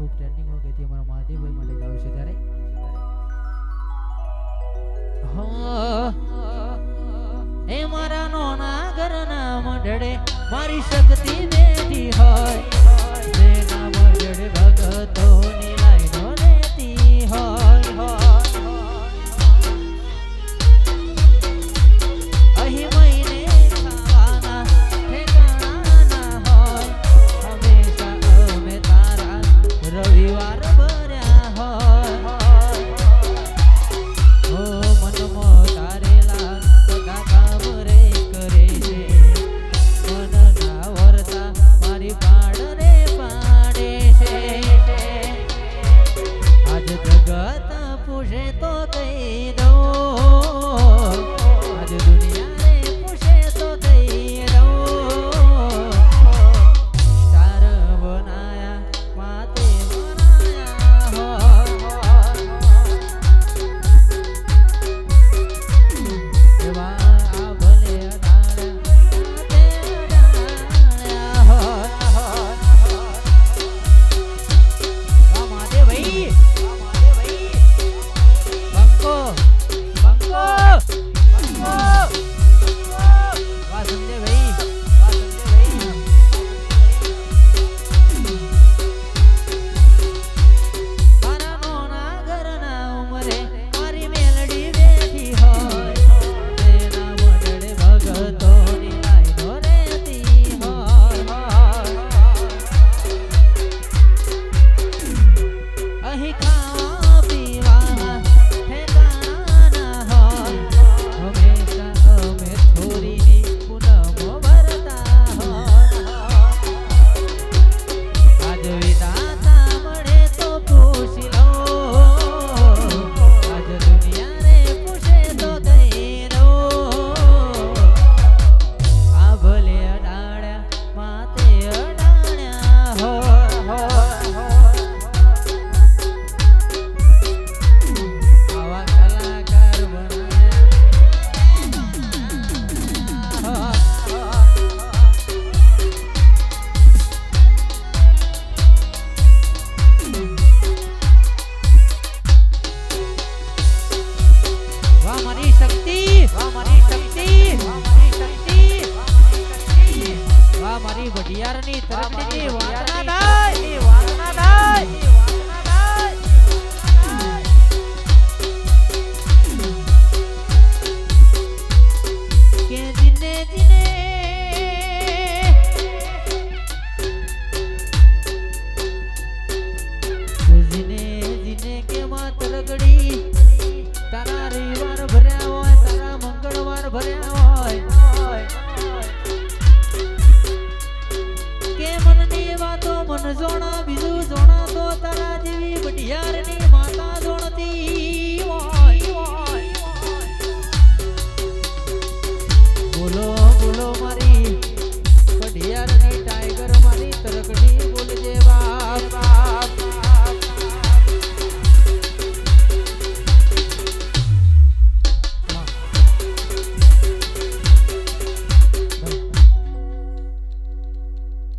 ખૂબ ટ્રેન્ડિંગ વખતે અમારા મહાદેવભાઈ માટે ગાવ છે ત્યારે. એ મારા નોના ઘરના મંડળે મારી શક્તિ બેઠી હોય. ભૂતિયારની તરફની વાત ના થાય વાત ના થાય જોણ જોણ બીજું જોણ તો તારા જેવી બઢિયાર